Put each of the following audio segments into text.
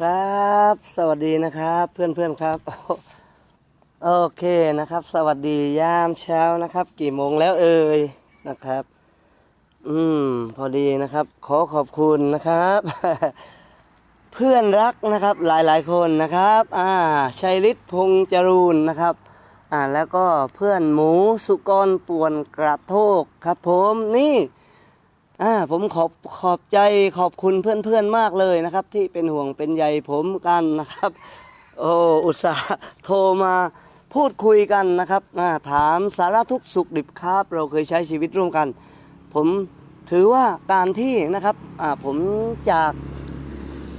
ครับ สวัสดีนะครับ เพื่อนเพื่อนๆครับ โอเคนะครับ สวัสดียามเช้านะครับ กี่โมงแล้วเอ่ยนะครับ อืม พอดีนะครับ ขอขอบคุณนะครับ เพื่อนรักนะครับ หลายๆคนนะครับ อ่าชัยฤทธิ์พงษ์จรูนนะครับ อ่าแล้วก็เพื่อนหมูสุกรป่วนกระโทกครับผมนี่ อ่าผมขอบขอบใจขอบคุณเพื่อนๆมากเลยนะครับ ที่เป็นห่วงเป็นใยผมกันนะครับ โอ้อุตส่าห์โทรมาพูดคุยกันนะครับอ่าถามสารทุกสุขดิบครับ เราเคยใช้ชีวิตร่วมกัน ผมถือว่าการที่นะครับอ่าผมจาก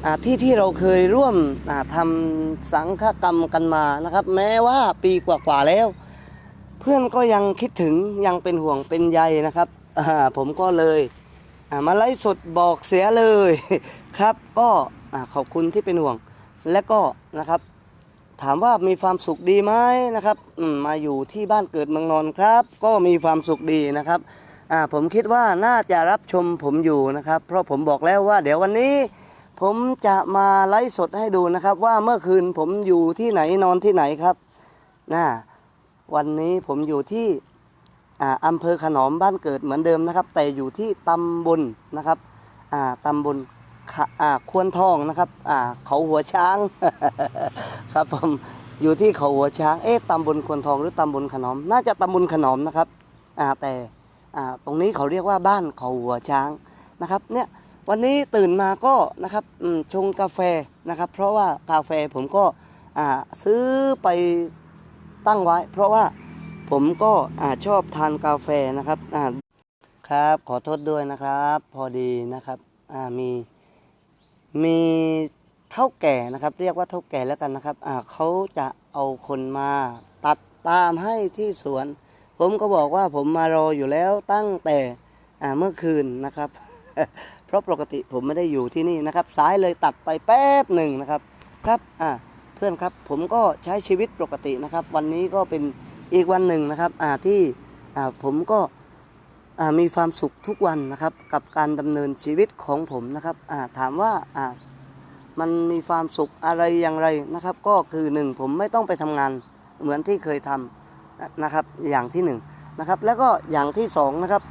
อ่าที่ที่เราเคยร่วมอ่าทำสังฆกรรมกันมานะครับ แม้ว่าปีกว่าๆแล้ว เพื่อนก็ยังคิดถึงยังเป็นห่วงเป็นใยนะครับอ่าผมก็เลย มาไลฟ์สดบอกเสียเลยครับ ก็ขอบคุณที่เป็นห่วง และก็นะครับ ถามว่ามีความสุขดีไหมนะครับมาอยู่ที่บ้านเกิดเมืองนอนครับ ก็มีความสุขดีนะครับผมคิดว่าน่าจะรับชมผมอยู่นะครับ เพราะผมบอกแล้วว่า เดี๋ยววันนี้ผมจะมาไลฟ์สดให้ดูนะครับ ว่าเมื่อคืนผมอยู่ที่ไหนนอนที่ไหนครับนะวันนี้ผมอยู่ที่ อำเภอขนอมบ้านเกิดเหมือนเดิมนะครับ แต่อยู่ที่ตำบลนะครับตำบลขะอ่าควนทองนะครับเขาหัวช้างครับผมอยู่ที่เขาหัวช้างเอ๊ะตำบลควนทองหรือตำบลขนอม น่าจะตำบลขนอมนะครับแต่ตรงนี้เขาเรียกว่าบ้านเขาหัวช้างนะครับเนี่ยวันนี้ตื่นมาก็นะครับชงกาแฟนะครับ เพราะว่ากาแฟผมก็ซื้อไปตั้งไว้ เพราะว่า ผมก็อาชอบทานกาแฟนะครับอ่าครับขอโทษด้วยนะครับ พอดีนะครับอ่ามีมีเท่าแก่นะครับ เรียกว่าเท่าแก่แล้วกันนะครับอ่าเขาจะเอาคนมาตัดตามให้ที่สวน ผมก็บอกว่าผมมารออยู่แล้วตั้งแต่อ่าเมื่อคืนนะครับ เพราะปกติผมไม่ได้อยู่ที่นี่นะครับสายเลยตัดไปแป๊บหนึ่งนะครับครับอ่าเพื่อนครับผมก็ใช้ชีวิตปกตินะครับ วันนี้ก็เป็น อีกวันหนึ่งนะครับที่ผมก็มีความสุขทุกวันนะครับกับการดำเนินชีวิตของผมนะครับถามว่ามันมีความสุขอะไรอย่างไรนะครับ ก็คือหนึ่งผมไม่ต้องไปทำงานเหมือนที่เคยทำนะครับอย่างที่หนึ่งนะครับแล้วก็อย่างที่สองนะครับ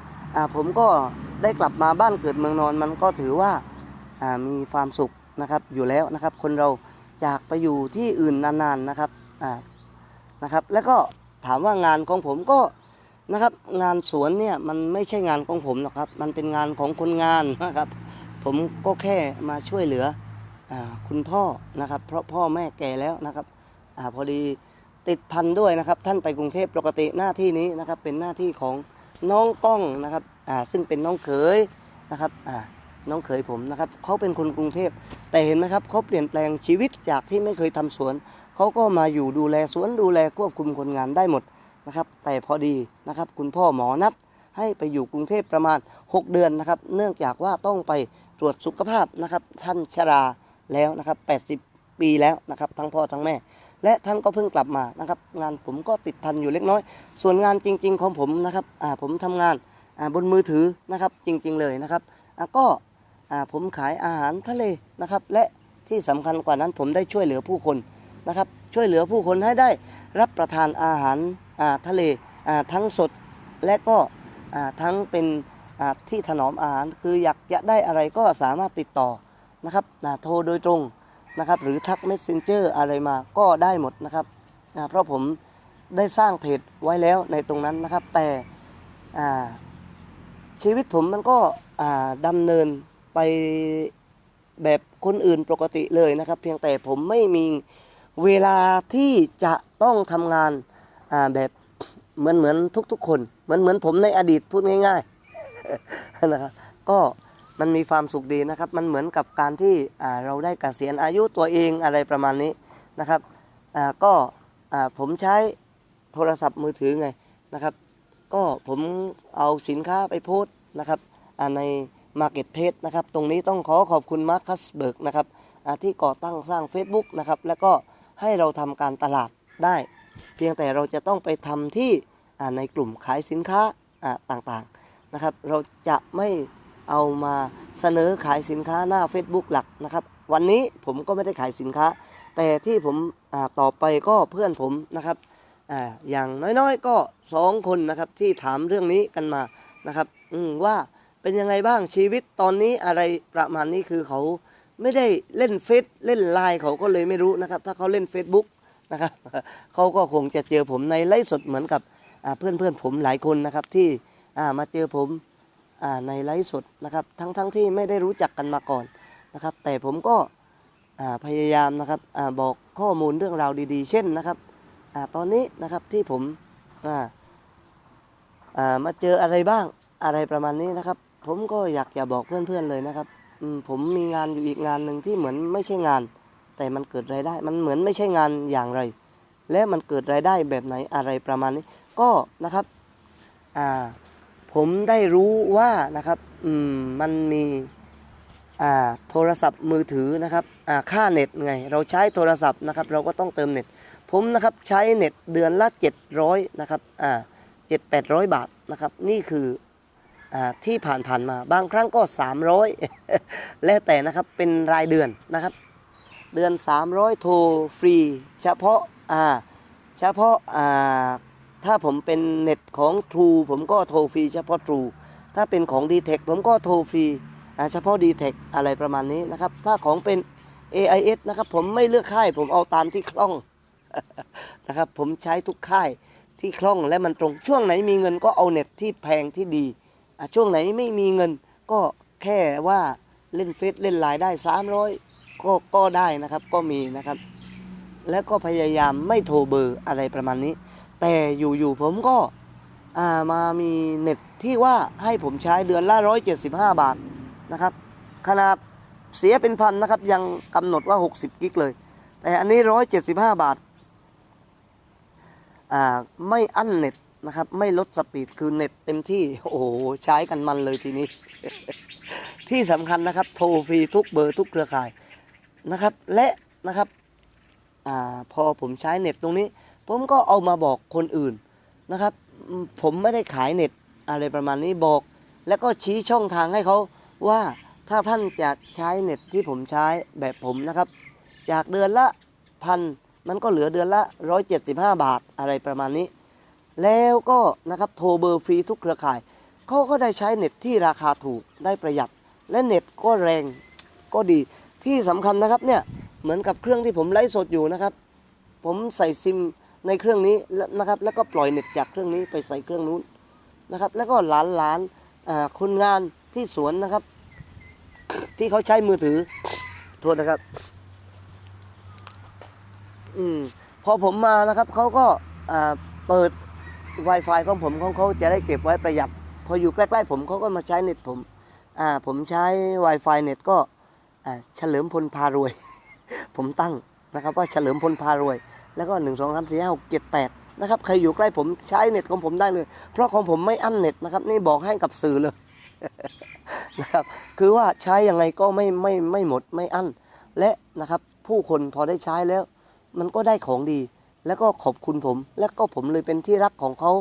ผมก็ได้กลับมาบ้านเกิดเมืองนอนมันก็ถือว่ามีความสุขนะครับอยู่แล้วนะครับ คนเราจากไปอยู่ที่อื่นนานๆนะครับนะครับ แล้วก็ ถามว่างานของผมก็นะครับ งานสวนเนี่ยมันไม่ใช่งานของผมหรอกครับ มันเป็นงานของคนงานนะครับ ผมก็แค่มาช่วยเหลืออคุณพ่อนะครับ เพราะพ่อแม่แก่แล้วนะครับอพอดีติดพันด้วยนะครับ ท่านไปกรุงเทพปกติหน้าที่นี้นะครับ เป็นหน้าที่ของน้องก้องนะครับซึ่งเป็นน้องเขยนะครับน้องเขยผมนะครับเขาเป็นคนกรุงเทพแต่เห็นไหมครับเขาเปลี่ยนแปลงชีวิตจากที่ไม่เคยทำสวน เขาก็มาอยู่ดูแลสวนดูแลควบคุมคนงานได้หมดนะครับ แต่พอดีนะครับ คุณพ่อหมอนัดให้ไปอยู่กรุงเทพประมาณ 6 เดือนนะครับ เนื่องจากว่าต้องไปตรวจสุขภาพนะครับ ท่านชราแล้วนะครับ 80 ปีแล้วนะครับ ทั้งพ่อทั้งแม่ และท่านก็เพิ่งกลับมานะครับ งานผมก็ติดพันอยู่เล็กน้อย ส่วนงานจริง ๆ ของผมนะครับผมทำงานบนมือถือนะครับจริงๆเลยนะครับก็ผมขายอาหารทะเลนะครับ และที่สำคัญกว่านั้นผมได้ช่วยเหลือผู้คน นะครับ ช่วยเหลือผู้คนให้ได้รับประทานอาหาราทะเลทั้งสดและก็ทั้งเป็นที่ถนอมอาหารคืออยากจะได้อะไรก็สามารถติดต่อนะครับโทรโดยตรงนะครับ หรือทัก messenger อะไรมาก็ได้หมดนะครับเพราะผมได้สร้างเพจไว้แล้วในตรงนั้นนะครับ แต่ชีวิตผมมันก็ดำเนินไปแบบคนอื่นปกติเลยนะครับ เพียงแต่ผมไม่มี เวลาที่จะต้องทำงานแบบเหมือนเหมือนทุกๆ คน เหมือนเหมือนผมในอดีตพูดง่ายๆนะครับก็มันมีความสุขดีนะครับ มันเหมือนกับการที่เราได้เกษียณอายุตัวเองอะไรประมาณนี้นะครับก็ผมใช้โทรศัพท์มือถือไงนะครับ ก็ผมเอาสินค้าไปโพสต์นะครับใน Market p a g e นะครับ ตรงนี้ต้องขอขอบคุณมาร์คัสเบิร์กนะครับที่ก่อตั้งสร้าง Facebook นะครับ แล้วก็ ให้เราทำการตลาดได้ เพียงแต่เราจะต้องไปทำที่ในกลุ่มขายสินค้าต่างๆนะครับ เราจะไม่เอามาเสนอขายสินค้าหน้า Facebook หลักนะครับ วันนี้ผมก็ไม่ได้ขายสินค้า แต่ที่ผมต่อไปก็เพื่อนผมนะครับออย่างน้อยๆ ก็สองคนนะครับที่ถามเรื่องนี้กันมานะครับว่าเป็นยังไงบ้างชีวิตตอนนี้อะไรประมาณนี้คือเขา ไม่ได้เล่นเฟซเล่นไลน์เขาก็เลยไม่รู้นะครับ ถ้าเขาเล่น Facebook นะครับเขาก็คงจะเจอผมในไลฟ์สดเหมือนกับเพื่อนเพื่อนๆผมหลายคนนะครับที่มาเจอผมในไลฟ์สดนะครับ ทั้งๆทที่ไม่ได้รู้จักกันมาก่อนนะครับ แต่ผมก็พยายามนะครับอบอกข้อมูลเรื่องราวดีๆ เช่นนะครับอตอนนี้นะครับที่ผมมาเจออะไรบ้างอะไรประมาณนี้นะครับ ผมก็อยากจะบอกเพื่อนๆเลยนะครับ ผมมีงานอยู่อีกงานหนึ่งที่เหมือนไม่ใช่งาน แต่มันเกิดรายได้ มันเหมือนไม่ใช่งานอย่างไร และมันเกิดรายได้แบบไหนอะไรประมาณนี้ ก็นะครับอ่าผมได้รู้ว่านะครับอืมมันมีอ่าโทรศัพท์มือถือนะครับอ่าค่าเน็ตไง เราใช้โทรศัพท์นะครับ เราก็ต้องเติมเน็ต ผมนะครับใช้เน็ตเดือนละ700นะครับอ่าเจ็ดแปดร้อยบาทนะครับ นี่คือ ที่ผ่านผ่านๆมา บางครั้งก็ 300 แล้วแต่นะครับเป็นรายเดือนนะครับ เดือน 300 โทรฟรี เฉพาะอ่าเฉพาะอ่าถ้าผมเป็นเน็ตของ True ผมก็โทรฟรีเฉพาะ True ถ้าเป็นของ d t แทผมก็โทรฟรีเฉพาะ d t แทอะไรประมาณนี้นะครับ ถ้าของเป็น AIS นะครับผมไม่เลือกค่ายผมเอาตามที่คล่องนะครับผมใช้ทุกค่ายที่คล่องและมันตรงช่วงไหนมีเงินก็เอาเน็ตที่แพงที่ดี ช่วงไหนไม่มีเงินก็แค่ว่าเล่นเฟซเล่นไลน์ได้ 300 ก็ก็ได้นะครับก็มีนะครับ แล้วก็พยายามไม่โทรเบอร์อะไรประมาณนี้ แต่อยู่ๆผมก็ามามีเน็ตที่ว่าให้ผมใช้เดือนละ 175 บาทนะครับ ขนาดเสียเป็นพันนะครับ ยังกำหนดว่า 60 กิกเลย แต่อันนี้ 175 บาทอ่าไม่อั้นเน็ต นะครับ ไม่ลดสปีดคือเน็ตเต็มที่ โอ้โห ใช้กันมันเลยทีนี้ ที่สำคัญนะครับ โทรฟรีทุกเบอร์ทุกเครือข่ายนะครับ และนะครับอาพอผมใช้เน็ตตรงนี้ ผมก็เอามาบอกคนอื่นนะครับ ผมไม่ได้ขายเน็ตอะไรประมาณนี้บอก แล้วก็ชี้ช่องทางให้เขาว่าถ้าท่านจะใช้เน็ตที่ผมใช้แบบผมนะครับ จากเดือนละพันมันก็เหลือเดือนละ 175 บาทอะไรประมาณนี้ แล้วก็นะครับโทรเบอร์ฟรีทุกเครือข่ายเขาก็ได้ใช้เน็ตที่ราคาถูกได้ประหยัด และเน็ตก็แรงก็ดีที่สำคัญนะครับเนี่ยเหมือนกับเครื่องที่ผมไลฟ์สดอยู่นะครับ ผมใส่ซิมในเครื่องนี้นะครับ แล้วก็ปล่อยเน็ตจากเครื่องนี้ไปใส่เครื่องนู้นนะครับ แล้วก็หลานหลานๆอ่าคนงานที่สวนนะครับ ที่เขาใช้มือถือโทษนะครับ อืมพอผมมานะครับเขาก็อ่าเปิด Wi-Fi ของผมของเขาจะได้เก็บไว้ประหยัด พออยู่ใกล้ๆผมเขาก็มาใช้เน็ตผมอ่าผมใช้ Wi-Fi เน็ตก็อ่าเฉลิมพลพารวย ผมตั้งนะครับว่าเฉลิมพลพารวย แล้วก็หนึ่งสองสามสี่ห้าหกเจ็ดแปดนะครับใครอยู่ใกล้ผมใช้เน็ตของผมได้เลย เพราะของผมไม่อั้นเน็ตนะครับ นี่บอกให้กับสื่อเลยนะครับคือว่าใช้ยังไงก็ไม่ไม่ไม่หมดไม่อั้น และนะครับผู้คนพอได้ใช้แล้ว มันก็ได้ของดี แล้วก็ขอบคุณผม แล้วก็ผมเลยเป็นที่รักของเขา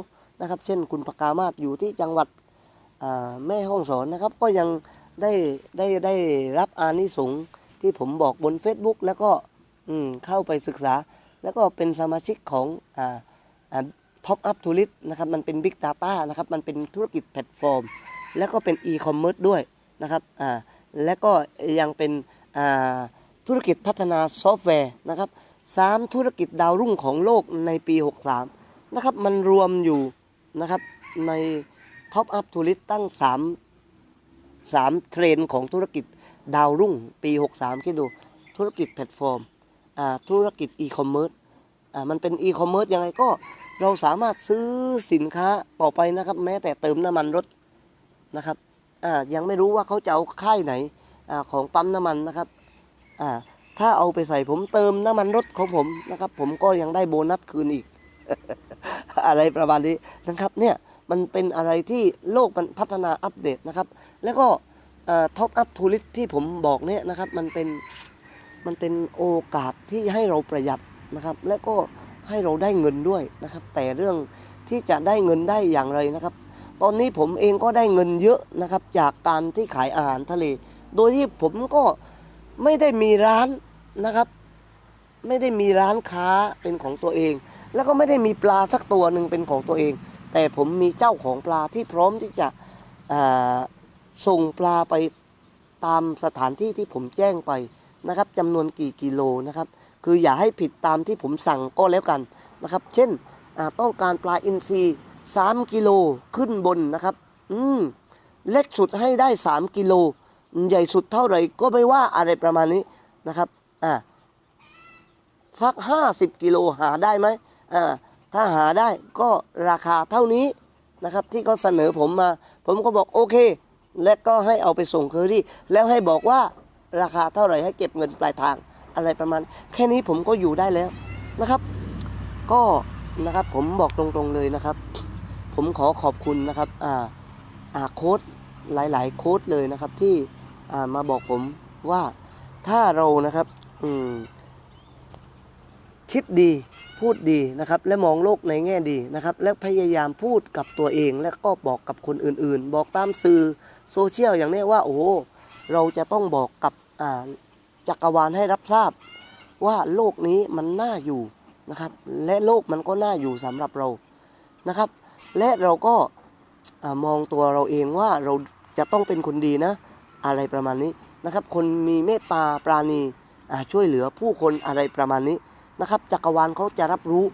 นะครับ เช่นคุณปกามาศอยู่ที่จังหวัดแม่ห้องสอนนะครับ ก็ยังได้ได้ได้รับอานิสงส์ที่ผมบอกบน Facebook แล้วก็เข้าไปศึกษา แล้วก็เป็นสมาชิกของอ่าอ่า Top Up to List นะครับ มันเป็น Big Data นะครับ มันเป็นธุรกิจแพลตฟอร์ม แล้วก็เป็น e-commerce ด้วยนะครับและก็ยังเป็นธุรกิจพัฒนาซอฟต์แวร์นะครับ สามธุรกิจดาวรุ่งของโลกในปี 63 นะครับ มันรวมอยู่นะครับใน Top Up to List ตั้ง 3 3 เทรนด์ของธุรกิจดาวรุ่งปี 63 คิดดู ธุรกิจแพลตฟอร์มอ่าธุรกิจ e-commerce อ่ามันเป็น e-commerce ยังไงก็เราสามารถซื้อสินค้าต่อไปนะครับ แม้แต่เติมน้ำมันรถนะครับอ่ายังไม่รู้ว่าเขาจะเอาค่ายไหนอ่าของปั๊มน้ำมันนะครับอ่า ถ้าเอาไปใส่ผมเติมน้ำมันรถของผมนะครับ ผมก็ยังได้โบนัสคืนอีก อะไรประมาณนี้นะครับ เนี่ยมันเป็นอะไรที่โลกมันพัฒนาอัปเดตนะครับ แล้วก็ท็อปอัพทูริสที่ผมบอกเนี่ยนะครับ มันเป็นมันเป็นโอกาสที่ให้เราประหยัดนะครับ และก็ให้เราได้เงินด้วยนะครับ แต่เรื่องที่จะได้เงินได้อย่างไรนะครับ ตอนนี้ผมเองก็ได้เงินเยอะนะครับ จากการที่ขายอาหารทะเล โดยที่ผมก็ไม่ได้มีร้าน นะครับ ไม่ได้มีร้านค้าเป็นของตัวเอง แล้วก็ไม่ได้มีปลาสักตัวหนึ่งเป็นของตัวเอง แต่ผมมีเจ้าของปลาที่พร้อมที่จะส่งปลาไปตามสถานที่ที่ผมแจ้งไปนะครับจำนวนกี่กิโลนะครับ คืออย่าให้ผิดตามที่ผมสั่งก็แล้วกันนะครับ เช่นต้องการปลาอินทรี3กิโลขึ้นบนนะครับ อืมเล็กสุดให้ได้ 3 กิโล ใหญ่สุดเท่าไหร่ก็ไม่ว่าอะไรประมาณนี้นะครับ อ่าสักห้าสิบกิโลหาได้ไหมอ่าถ้าหาได้ก็ราคาเท่านี้นะครับ ที่เขาเสนอผมมา ผมก็บอกโอเค และก็ให้เอาไปส่งเคอรี่ แล้วให้บอกว่าราคาเท่าไหร่ให้เก็บเงินปลายทางอะไรประมาณ แค่นี้ผมก็อยู่ได้แล้วนะครับ ก็นะครับผมบอกตรงๆเลยนะครับ ผมขอขอบคุณนะครับอ่าอ่าโค้ดหลายๆ โค้ดเลยนะครับที่อ่ามาบอกผมว่าถ้าเรานะครับ คิดดีพูดดีนะครับ และมองโลกในแง่ดีนะครับ และพยายามพูดกับตัวเอง และก็บอกกับคนอื่น ๆ บอกตามสื่อโซเชียลอย่างนี้ว่าโอ้เราจะต้องบอกกับจักรวาลให้รับทราบ ว่าโลกนี้มันน่าอยู่นะครับ และโลกมันก็น่าอยู่สำหรับเรานะครับ และเราก็อมองตัวเราเองว่าเราจะต้องเป็นคนดีนะ อะไรประมาณนี้นะครับ คนมีเมตตาปราณี ช่วยเหลือผู้คนอะไรประมาณนี้นะครับจักรวาลเขาจะรับรู้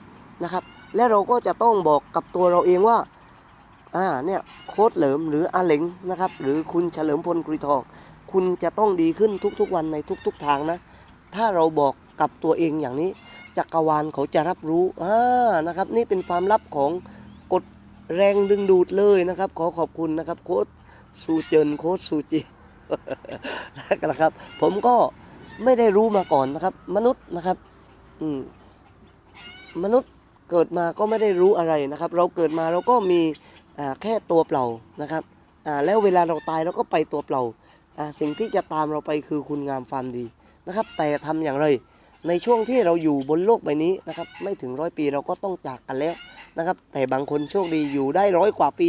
นะครับ และเราก็จะต้องบอกกับตัวเราเองว่าอ่าเนี่ยโค้ดเหลิมหรืออาเหลงนะครับ หรือคุณเฉลิมพลกรีทองคุณจะต้องดีขึ้นทุกๆวันในทุก ๆทางนะ ถ้าเราบอกกับตัวเองอย่างนี้จักรวาลเขาจะรับรู้อ่านะครับ นี่เป็นความลับของกฎแรงดึงดูดเลยนะครับ ขอขอบคุณนะครับ โค้ดสูเจินโค้ดสูจินะครับ ผมก็ ไม่ได้รู้มาก่อนนะครับ มนุษย์นะครับอืมมนุษย์เกิดมาก็ไม่ได้รู้อะไรนะครับ เราเกิดมาเราก็มีอ่าแค่ตัวเปล่านะครับอ่าแล้วเวลาเราตายเราก็ไปตัวเปล่าอ่าสิ่งที่จะตามเราไปคือคุณงามความดีนะครับ แต่ทำอย่างไรในช่วงที่เราอยู่บนโลกใบนี้นะครับ ไม่ถึงร้อยปีเราก็ต้องจากกันแล้วนะครับ แต่บางคนโชคดีอยู่ได้ร้อยกว่าปี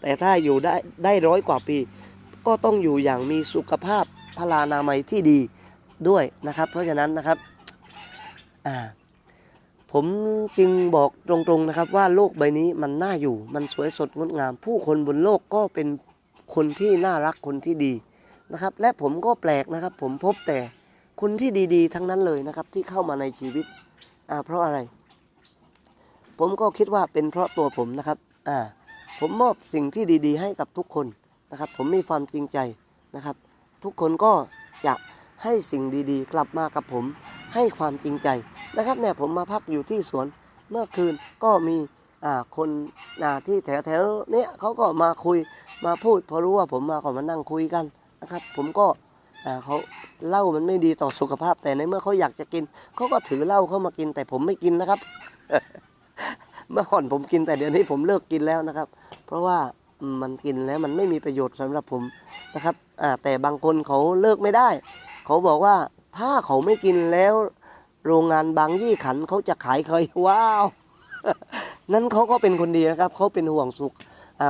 แต่ถ้าอยู่ได้ได้ร้อยกว่าปี ก็ต้องอยู่อย่างมีสุขภาพ พลานามัยที่ดีด้วยนะครับ เพราะฉะนั้นนะครับผมจึงบอกตรงๆนะครับว่าโลกใบนี้มันน่าอยู่มันสวยสดงดงาม ผู้คนบนโลกก็เป็นคนที่น่ารักคนที่ดีนะครับ และผมก็แปลกนะครับ ผมพบแต่คนที่ดีๆ ทั้งนั้นเลยนะครับ ที่เข้ามาในชีวิตอ่าเพราะอะไร ผมก็คิดว่าเป็นเพราะตัวผมนะครับอ่าผมมอบสิ่งที่ดี ๆ ให้กับทุกคนนะครับ ผมมีความจริงใจนะครับ ทุกคนก็จะให้สิ่งดีๆ กลับมากับผมให้ความจริงใจนะครับเนี่ยผมมาพักอยู่ที่สวนเมื่อคืนก็มีอ่าคนอ่าที่แถวแถวๆเนี้ยเขาก็มาคุยมาพูด พอรู้ว่าผมมาก็มานั่งคุยกันนะครับ ผมก็อ่าเขาเหล้ามันไม่ดีต่อสุขภาพ แต่ในเมื่อเขาอยากจะกินเขาก็ถือเหล้าเข้ามากิน แต่ผมไม่กินนะครับ เมื่อก่อนผมกินแต่เดี๋ยวนี้ผมเลิกกินแล้วนะครับ เพราะว่ามันกินแล้วมันไม่มีประโยชน์สำหรับผม นะครับแต่บางคนเขาเลิกไม่ได้ เขาบอกว่าถ้าเขาไม่กินแล้ว โรงงานบางยี่ขันเขาจะขายใครว้าว นั้นเขาก็เป็นคนดีนะครับ เขาเป็นห่วงสุข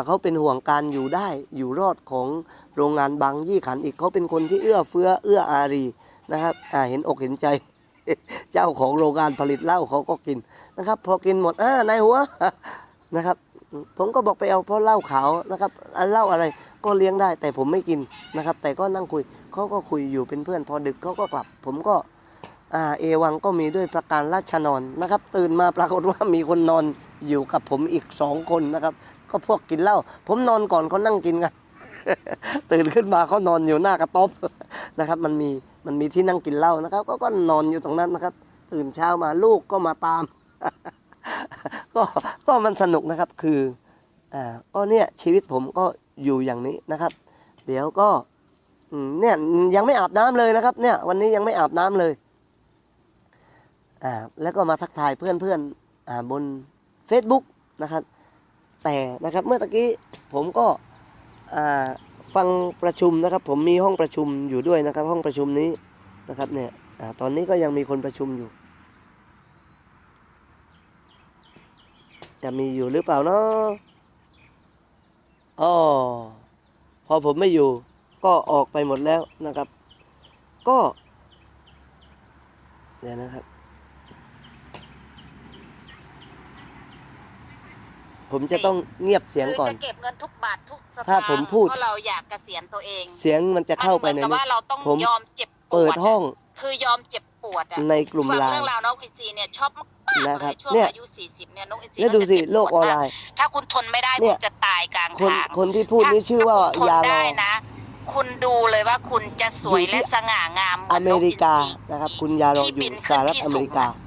เขาเป็นห่วงการอยู่ได้อยู่รอดของโรงงานบางยี่ขันอีกเขาเป็นคนที่เอื้อเฟื้อเอื้ออารีนะครับเห็นอกเห็นใจ เจ้าของโรงงานผลิตเหล้าเขาก็กินนะครับ พอกินหมดอ่านายหัวนะครับ ผมก็บอกไปเอาเพราะเหล้าขาวนะครับเหล้าอะไร ก็เลี้ยงได้ แต่ผมไม่กินนะครับ แต่ก็นั่งคุยเขาก็คุยอยู่เป็นเพื่อนพอดึกเขาก็กลับ ผมก็อ่าเอวังก็มีด้วยประการราชนอนนะครับ ตื่นมาปรากฏว่ามีคนนอนอยู่กับผมอีกสองคนนะครับ ก็พวกกินเหล้าผมนอนก่อนเขานั่งกินกันตื่นขึ้นมาเขานอนอยู่หน้ากระต๊อบนะครับ มันมีมันมีที่นั่งกินเหล้านะครับ ก็ก็นอนอยู่ตรงนั้นนะครับ ตื่นเช้ามาลูกก็มาตาม ก็ก็มันสนุกนะครับคืออ่าก็เนี่ยชีวิตผมก็ อยู่อย่างนี้นะครับ เดี๋ยวก็เนี่ยยังไม่อาบน้ำเลยนะครับ เนี่ย วันนี้ยังไม่อาบน้ำเลยอ่าแล้วก็มาทักทายเพื่อนๆอ่าบน Facebook นะครับ แต่นะครับเมื่อตะกี้ผมก็อ่าฟังประชุมนะครับ ผมมีห้องประชุมอยู่ด้วยนะครับ ห้องประชุมนี้นะครับ เนี่ยอตอนนี้ก็ยังมีคนประชุมอยู่ จะมีอยู่หรือเปล่าเนาะ อ๋อพอผมไม่อยู่ ก็ออกไปหมดแล้วนะครับ ก็เดี๋ยวนะครับ ผมจะต้องเงียบเสียงก่อน คือจะเก็บเงินทุกบาททุกสตางค์ถ้าผมพูด เพราะเราอยากเกษียณตัวเองเสียงมันจะเข้าไปในมันเหมือนกับนี้ว่าเราต้องผมยอมเจ็บปวดเปิดห้อง คือยอมเจ็บปวดอะในกลุ่มฟังไลเรื่องน์ราวน้องอินซีเนี่ยชอบมากๆ นะเลครับยช่วงเนี่ยอายุ40เนี่ยน้องอินซีแล้วดูก็จะสิเจ็บโลกปอวอนดไลมากน์ ถ้าคุณทนไม่ได้เนี่คุยณจะตายกลางคนทางคนที่พูดนี้ชื่อว่าถ้คุณทนยาลอได้นะ คุณดูเลยว่าคุณจะสวยอยู่ที่และสง่างามเหมืออนเมนกอิรินกาซีนะครับ คุณยาลอที่อยู่บินสหรัฐขึ้นที่อเมริกาสูง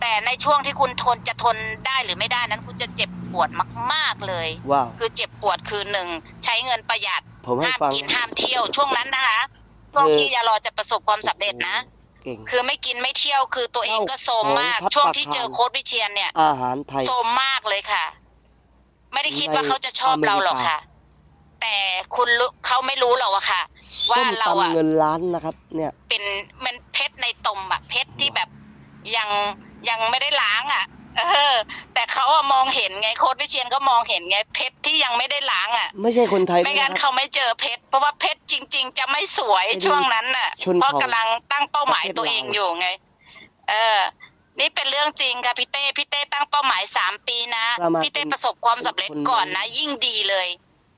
แต่ในช่วงที่คุณทนจะทนได้หรือไม่ได้นั้น คุณจะเจ็บปวดมาก ๆเลยว้าวคือเจ็บปวดคือหนึ่งใช้เงินประหยัดผมให้ห้ามฟังกินห้ามเที่ยวช่วงนั้นนะคะช่วงคือที่ยารอจะประสบความสำเร็จนะ เก่ง คือไม่กินไม่เที่ยวคือตัวเองก็โทรมมากเข้าของช่วงที่ภัตตาคารเจอโค้ดวิเชียนเนี่ย อาหารไทย โทรมมากเลยค่ะ ไม่ได้คิดว่าในเขาจะชอบเราหรอกอเมริกาค่ะ แต่คุณรู้เขาไม่รู้หรอกอะค่ะ ว่าส้มเราอะตำเงินล้านนะครับ เนี่ย เป็นมันเพชรในตมอะเพชรที่แบบยังยังไม่ได้ล้างอะ เออ แต่เขาอะมองเห็นไงโค้ดวิเชียนก็มองเห็นไงเพชรที่ยังไม่ได้ล้างอะไม่ใช่คนไทยไม่ด้วยงั้นนะครับเขาไม่เจอเพชรเพราะว่าเพชรจริง ๆ จะไม่สวยไปดูช่วงนั้นน่ะชนเพราะเผ่ากำลังตั้งเป้าหมายประเทศตัวเองลาวอยู่ไง เออ นี่เป็นเรื่องจริงค่ะพี่เต้พี่เต้ตั้งเป้าหมายสามปีนะประมาณพี่เต้ประสบความสำเร็จคนก่อนนะยิ่งดีเลย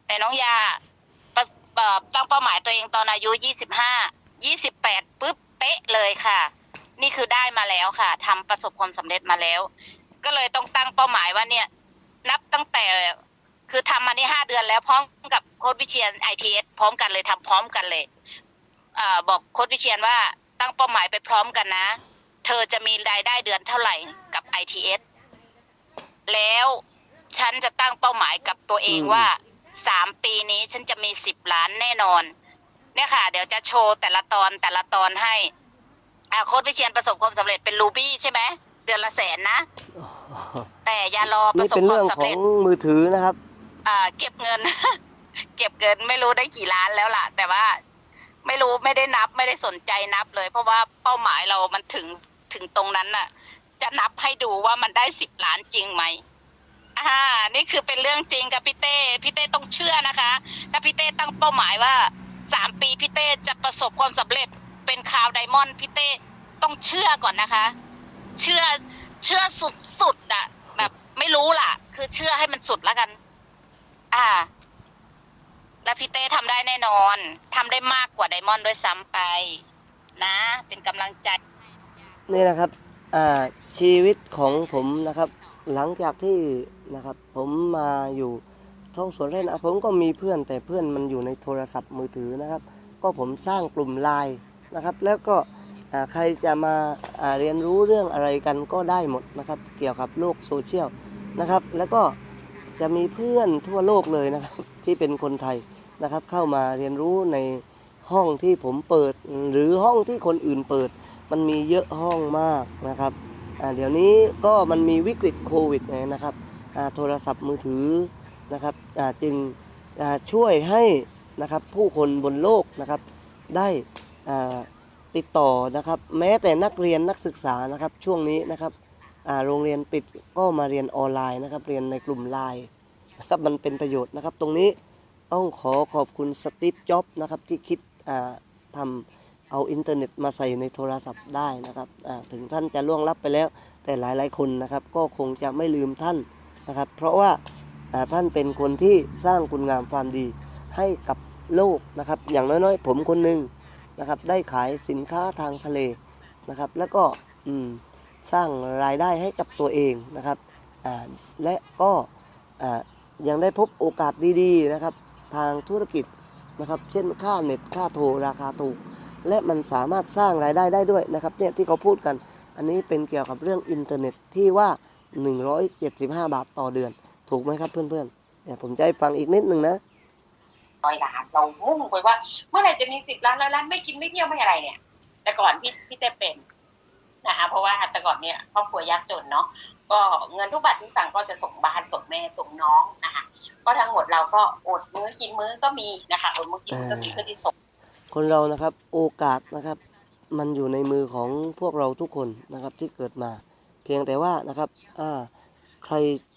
แต่น้องยาประเอ่อตั้งเป้าหมายตัวเองตอนอายุยี่สิบห้ายี่สิบแปดปุ๊บเป๊ะเลยค่ะนี่คือได้มาแล้วค่ะทำประสบความสำเร็จมาแล้ว ก็เลยต้องตั้งเป้าหมายว่าเนี่ย นับตั้งแต่คือทำมานี่ห้าเดือนแล้วพร้อมกับโค้ดวิเชียนไอทีเอสพร้อมกันเลยทำพร้อมกันเลยเอ่อบอกโค้ดวิเชียนว่าตั้งเป้าหมายไปพร้อมกันนะ เธอจะมีรายได้เดือนเท่าไหร่กับ ITS แล้วฉันจะตั้งเป้าหมายกับตัวเองอืมว่าสามปีนี้ฉันจะมีสิบล้านแน่นอน เนี่ยค่ะ เดี๋ยวจะโชว์แต่ละตอนแต่ละตอนให้อ่าโค้ดวิเชียนประสบความสำเร็จเป็นรูบี้ใช่ไหม เดือนละแสนนะ แต่อย่ารอปนี่ระสบเป็นควาเรื่อมงสำขอเร็งจมือถือนะครับ อ่าเก็บเงิน เก็บเงินไม่รู้ได้กี่ล้านแล้วล่ะ แต่ว่าไม่รู้ไม่ได้นับไม่ได้สนใจนับเลย เพราะว่าเป้าหมายเรามันถึงถึงตรงนั้นน่ะ จะนับให้ดูว่ามันได้สิบล้านจริงไหมอ่า นี่คือเป็นเรื่องจริงกับพี่เต้พี่เต้ต้องเชื่อนะคะ ถ้าพี่เต้ตั้งเป้าหมายว่าสามปีพี่เต้จะประสบความสำเร็จเป็นคาวไดมอนด์พี่เต้ต้องเชื่อก่อนนะคะ เชื่อ เชื่อสุดสุดอะแบบ ไม่รู้ล่ะ คือเชื่อให้มันสุดแล้วกัน อ่า แล้วพี่เต้ทำได้แน่นอนทำได้มากกว่าไดมอนด์ด้วยซ้ำไป นะ เป็นกำลังใจนี่นะครับอ่าชีวิตของผมนะครับ หลังจากที่นะครับ ผมมาอยู่ท้องสวนไร่นาผมก็มีเพื่อนแต่เพื่อนมันอยู่ในโทรศัพท์มือถือนะครับ ก็ผมสร้างกลุ่มไลน์นะครับ แล้วก็ ใครจะมาเรียนรู้เรื่องอะไรกันก็ได้หมดนะครับ เกี่ยวกับโลกโซเชียลนะครับ แล้วก็จะมีเพื่อนทั่วโลกเลยนะครับที่เป็นคนไทยนะครับ เข้ามาเรียนรู้ในห้องที่ผมเปิด หรือห้องที่คนอื่นเปิด มันมีเยอะห้องมากนะครับเดี๋ยวนี้ก็มันมีวิกฤตโควิดไงนะครับโทรศัพท์มือถือนะครับจึงช่วยให้นะครับผู้คนบนโลกนะครับได้อ่า ติดต่อนะครับ แม้แต่นักเรียนนักศึกษานะครับช่วงนี้นะครับโรงเรียนปิดก็มาเรียนออนไลน์นะครับ เรียนในกลุ่มไลน์นะครับมันเป็นประโยชน์นะครับ ตรงนี้ต้องขอขอบคุณสตีฟจ็อบนะครับที่คิดทำเอาอินเทอร์เน็ตมาใส่ในโทรศัพท์ได้นะครับถึงท่านจะล่วงลับไปแล้ว แต่หลายๆคนนะครับ ก็คงจะไม่ลืมท่านนะครับ เพราะว่าท่านเป็นคนที่สร้างคุณงามความดีให้กับโลกนะครับ อย่างน้อยๆ ผมคนหนึ่ง นะครับได้ขายสินค้าทางทะเลนะครับแล้วก็สร้างรายได้ให้กับตัวเองนะครับและก็ยังได้พบโอกาสดีๆนะครับทางธุรกิจนะครับเช่นค่าเน็ตค่าโทรราคาถูกและมันสามารถสร้างรายได้ได้ด้วยนะครับเนี่ยที่เขาพูดกัน อันนี้เป็นเกี่ยวกับเรื่องอินเทอร์เน็ตที่ว่า 175 บาทต่อเดือน ถูกไหมครับเพื่อนๆเนี่ยผมจะให้ฟังอีกนิดหนึ่งนะ ร้อยล้านเรามุ่งไปว่า เมื่อไหร่จะมีสิบล้านร้อยล้านไม่กินไม่เที่ยวไม่อะไรเนี่ย แต่ก่อนพี่พี่เต้เป็นนะคะเพราะว่าแต่ก่อนเนี่ยครอบครัวยากจนเนาะก็เงินทุกบาททุกสตางค์ก็จะส่งบ้านส่งแม่ส่งน้องนะคะก็ทั้งหมดเราก็อดมื้อกินมื้อก็มีนะคะอดมื้อกินมื้อก็มีเพื่อที่ส่งคนเรานะครับโอกาสนะครับ มันอยู่ในมือของพวกเราทุกคนนะครับที่เกิดมา เพียงแต่ว่านะครับอ่าใคร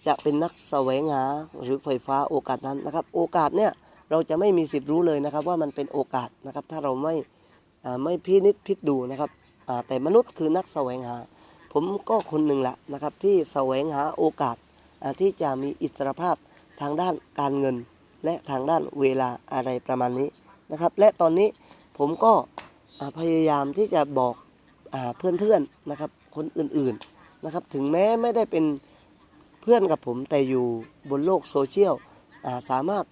จะเป็นนักแสวงหาหรือไฟฟ้าโอกาสนั้นนะครับ โอกาสเนี่ย เราจะไม่มีสิทธิ์รู้เลยนะครับ ว่ามันเป็นโอกาสนะครับ ถ้าเราไม่ไม่พินิจพิจดูนะครับแต่มนุษย์คือนักแสวงหา ผมก็คนหนึ่งแหละนะครับที่แสวงหาโอกาสที่จะมีอิสรภาพทางด้านการเงิน และทางด้านเวลาอะไรประมาณนี้นะครับ และตอนนี้ผมก็พยายามที่จะบอกอาเพื่อนๆนะครับคนอื่นๆนะครับ ถึงแม้ไม่ได้เป็นเพื่อนกับผมแต่อยู่บนโลกโซเชียลสามารถ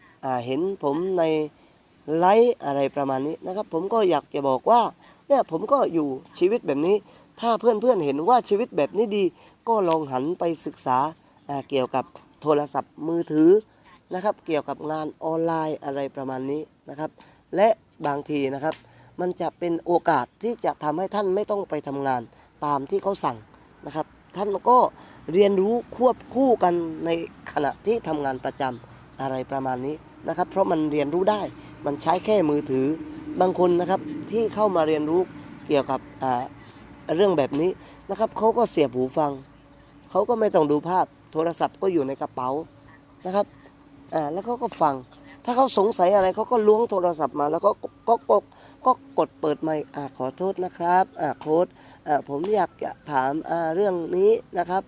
เห็นผมในไลฟ์อะไรประมาณนี้นะครับ ผมก็อยากจะบอกว่าเนี่ยผมก็อยู่ชีวิตแบบนี้ ถ้าเพื่อนๆเห็นว่าชีวิตแบบนี้ดี ก็ลองหันไปศึกษาอ่าเกี่ยวกับโทรศัพท์มือถือนะครับ เกี่ยวกับงานออนไลน์อะไรประมาณนี้นะครับ และบางทีนะครับ มันจะเป็นโอกาสที่จะทำให้ท่านไม่ต้องไปทำงานตามที่เขาสั่งนะครับ ท่านก็เรียนรู้ควบคู่กันในขณะที่ทำงานประจำอะไรประมาณนี้ นะครับ เพราะมันเรียนรู้ได้ มันใช้แค่มือถือบางคนนะครับที่เข้ามาเรียนรู้เกี่ยวกับเรื่องแบบนี้นะครับเขาก็เสียบหูฟังเขาก็ไม่ต้องดูภาพโทรศัพท์ก็อยู่ในกระเป๋านะครับแล้วเขาก็ฟัง ถ้าเขาสงสัยอะไรเขาก็ล้วงโทรศัพท์มา แล้วก็ก็ก็ก็กดเปิดไมค์ขอโทษนะครับโค้ดผมอยากจะถามเรื่องนี้นะครับ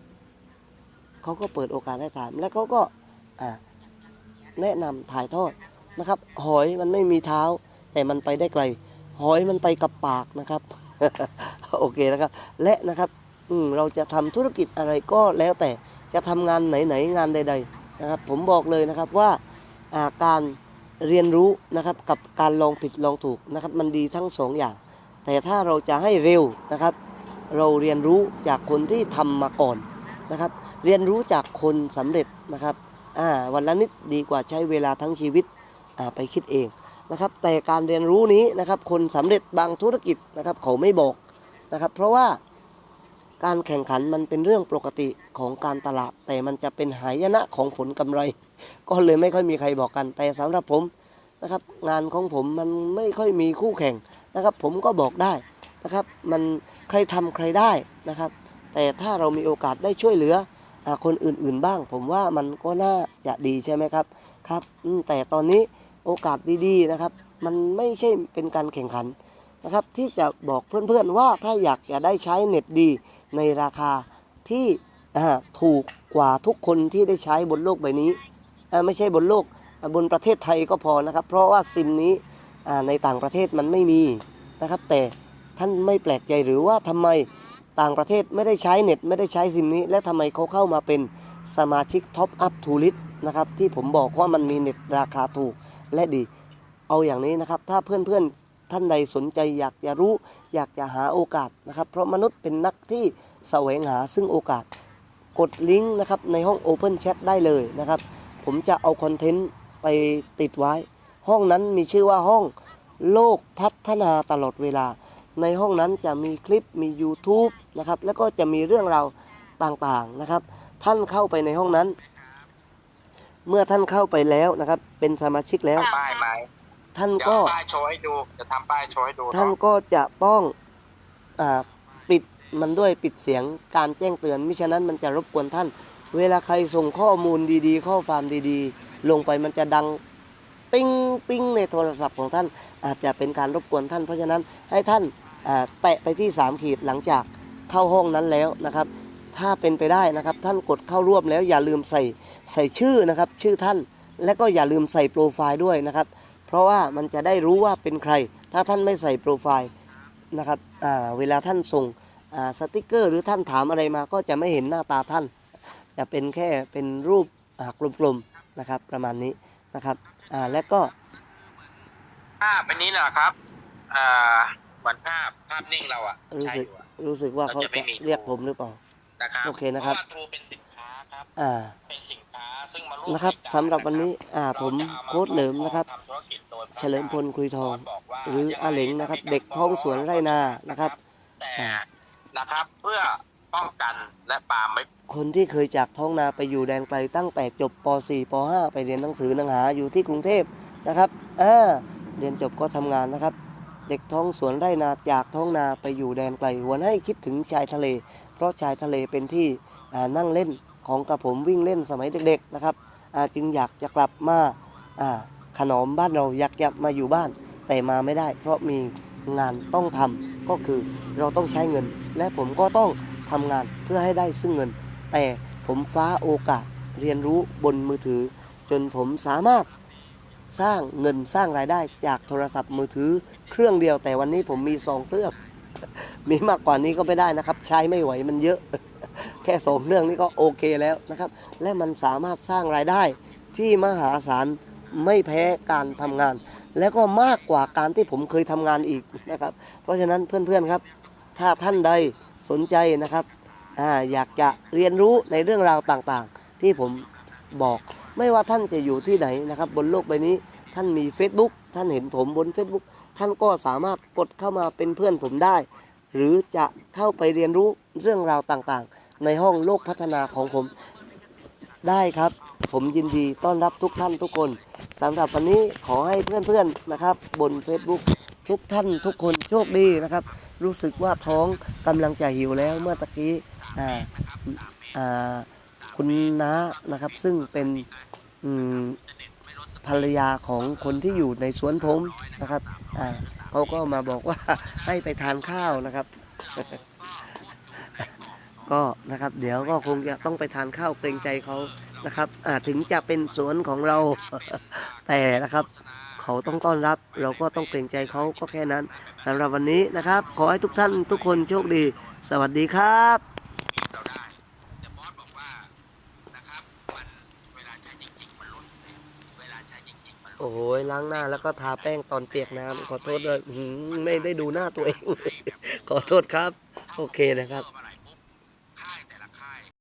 เขาก็เปิดโอกาสให้ถาม แล้วเขาก็ แนะนำถ่ายทอดนะครับ หอยมันไม่มีเท้า แต่มันไปได้ไกล หอยมันไปกับปากนะครับ โอเคนะครับ และนะครับอืมเราจะทำธุรกิจอะไรก็แล้วแต่จะทำงานไหนๆงานใด ๆนะครับ ผมบอกเลยนะครับว่าาการเรียนรู้นะครับกับการลองผิดลองถูกนะครับ มันดีทั้งสองอย่าง แต่ถ้าเราจะให้เร็วนะครับ เราเรียนรู้จากคนที่ทำมาก่อนนะครับ เรียนรู้จากคนสำเร็จนะครับ วันละนิดดีกว่าใช้เวลาทั้งชีวิตไปคิดเองนะครับแต่การเรียนรู้นี้นะครับคนสำเร็จบางธุรกิจนะครับเขาไม่บอกนะครับเพราะว่าการแข่งขันมันเป็นเรื่องปกติของการตลาด แต่มันจะเป็นหายนะของผลกำไร ก็เลยไม่ค่อยมีใครบอกกันแต่สำหรับผมนะครับงานของผมมันไม่ค่อยมีคู่แข่งนะครับ ผมก็บอกได้นะครับมันใครทำใครได้นะครับ แต่ถ้าเรามีโอกาสได้ช่วยเหลือ คนอื่นๆบ้าง ผมว่ามันก็น่าจะดีใช่ไหมครับครับแต่ตอนนี้โอกาสดีๆนะครับ มันไม่ใช่เป็นการแข่งขันนะครับ ที่จะบอกเพื่อนๆว่าถ้าอยากจะได้ใช้เน็ตดีในราคาที่ถูกกว่าทุกคนที่ได้ใช้บนโลกใบนี้ไม่ใช่บนโลกบนประเทศไทยก็พอนะครับ เพราะว่าซิมนี้ในต่างประเทศมันไม่มีนะครับ แต่ท่านไม่แปลกใจหรือว่าทำไม ต่างประเทศไม่ได้ใช้เน็ตไม่ได้ใช้ซิมนี้ และทำไมเขาเข้ามาเป็นสมาชิกท็อปอัพทูลิสนะครับที่ผมบอกว่ามันมีเน็ตราคาถูกและดี เอาอย่างนี้นะครับ ถ้าเพื่อนๆท่านใดสนใจอยากจะรู้อยากจะหาโอกาสนะครับ เพราะมนุษย์เป็นนักที่แสวงหาซึ่งโอกาสกดลิงก์นะครับในห้อง Open Chat ได้เลยนะครับ ผมจะเอาคอนเทนต์ไปติดไว้ ห้องนั้นมีชื่อว่าห้องโลกพัฒนาตลอดเวลา ในห้องนั้นจะมีคลิปมี YouTube นะครับแล้วก็จะมีเรื่องราวต่างๆนะครับ ท่านเข้าไปในห้องนั้น เมื่อท่านเข้าไปแล้วนะครับ เป็นสมาชิกแล้ว ป้ายไหมท่านเดี๋ยวก็ป้ายโชว์ให้ดูจะทำป้ายโชว์ให้ดูท่านเนาะก็จะต้องอาปิดมันด้วยปิดเสียงการแจ้งเตือนมิฉะนั้นมันจะรบกวนท่าน เวลาใครส่งข้อมูลดีๆ ข้อความดีๆ ลงไปมันจะดัง ปิ้งปิ้งในโทรศัพท์ของท่าน อาจจะเป็นการรบกวนท่าน เพราะฉะนั้นให้ท่านแตะไปที่ 3 ขีดหลังจากเข้าห้องนั้นแล้วนะครับ ถ้าเป็นไปได้นะครับ ท่านกดเข้าร่วมแล้วอย่าลืมใส่ใส่ชื่อนะครับ ชื่อท่านและก็อย่าลืมใส่โปรไฟล์ด้วยนะครับ เพราะว่ามันจะได้รู้ว่าเป็นใคร ถ้าท่านไม่ใส่โปรไฟล์นะครับเวลาท่านส่งสติกเกอร์ หรือท่านถามอะไรมาก็จะไม่เห็นหน้าตาท่าน จะเป็นแค่เป็นรูปกลมๆนะครับประมาณนี้นะครับ อ่าและก็ภาพอันนี้แหละครับอ่าเหมือนภาพภาพนิ่งเราอะรู้ใช่สึกอยู่อะ รู้สึกว่าเขาเราจะไม่จะมี เรียกผมหรือเปล่า นะครับโอเคนะครับเพาว่าทูเป็นสินค้าครับอ่าเป็นสินค้าซึ่งมาร่วมนะครับใการสำหรับวันนี้อ่าเราผมจะอาาโค้ดเหลิมนะครับทำธุรกิจโดยเฉลิมพลคุยทองบกว่าหรืออาเหลงนะครับ เด็กท้องสวนไร่นานะครับ แต่อ่านะครับ เพื่อ ป้องกันและปรามไม่คนที่เคยจากท้องนาไปอยู่แดนไกลตั้งแต่จบป .4 ป .5 ไปเรียนหนังสือหนังหาอยู่ที่กรุงเทพนะครับอ่าเรียนจบก็ทำงานนะครับ เด็กท้องสวนไร่นาจากท้องนาไปอยู่แดนไกลหวนให้คิดถึงชายทะเล เพราะชายทะเลเป็นที่นั่งเล่นของกระผมวิ่งเล่นสมัยเด็กๆนะครับจึงอยากจะกลับมาขนมบ้านเราอยากจะมาอยู่บ้าน แต่มาไม่ได้ เพราะมีงานต้องทำก็คือเราต้องใช้เงิน และผมก็ต้อง ทำงานเพื่อให้ได้ซึ่งเงิน แต่ผมฟ้าโอกาสเรียนรู้บนมือถือ จนผมสามารถสร้างเงินสร้างรายได้จากโทรศัพท์มือถือเครื่องเดียวแต่วันนี้ผมมีสองเครื่องมีมากกว่านี้ก็ไม่ได้นะครับ ใช้ไม่ไหวมันเยอะ แค่สองเรื่องนี้ก็โอเคแล้วนะครับ และมันสามารถสร้างรายได้ที่มหาศาลไม่แพ้การทำงาน และก็มากกว่าการที่ผมเคยทำงานอีกนะครับ เพราะฉะนั้นเพื่อนๆครับ ถ้าท่านใด สนใจนะครับออยากจะเรียนรู้ในเรื่องราวต่างๆ ที่ผมบอกไม่ว่าท่านจะอยู่ที่ไหนนะครับ บนโลกใบนี้ท่านมี Facebook ท่านเห็นผมบน Facebook ท่านก็สามารถกดเข้ามาเป็นเพื่อนผมได้ หรือจะเข้าไปเรียนรู้เรื่องราวต่างๆ ในห้องโลกพัฒนาของผมได้ครับ ผมยินดีต้อนรับทุกท่านทุกคนสำหรับวันนี้ขอให้เพื่อนๆนะครับ บน Facebook ทุกท่านทุกคนโชคดีนะครับ รู้สึกว่าท้องกำลังจะหิวแล้วเมื่อตะกี้คุณน้านะครับ ซึ่งเป็นภรรยาของคนที่อยู่ในสวนผมนะครับเขาก็มาบอกว่าให้ไปทานข้าวนะครับ ก็นะครับเดี๋ยวก็คงจะต้องไปทานข้าวเกรงใจเขานะครับถึงจะเป็นสวนของเราแต่นะครับ เขาต้องต้อนรับ เราก็ต้องเกรงใจเขาก็แค่นั้นสำหรับวันนี้นะครับ ขอให้ทุกท่านทุกคนโชคดี สวัสดีครับเราได้แต่บอสบอกว่านะครับมันเวลาใช้จริงๆมันลดเวลาใช้จริงๆมันลดโอ้โหล้างหน้าแล้วก็ทาแป้งตอนเปียกน้ำขอโทษด้วยอื้อหือไม่ได้ดูหน้าตัวเอง ขอโทษครับ โอเคนะครับมา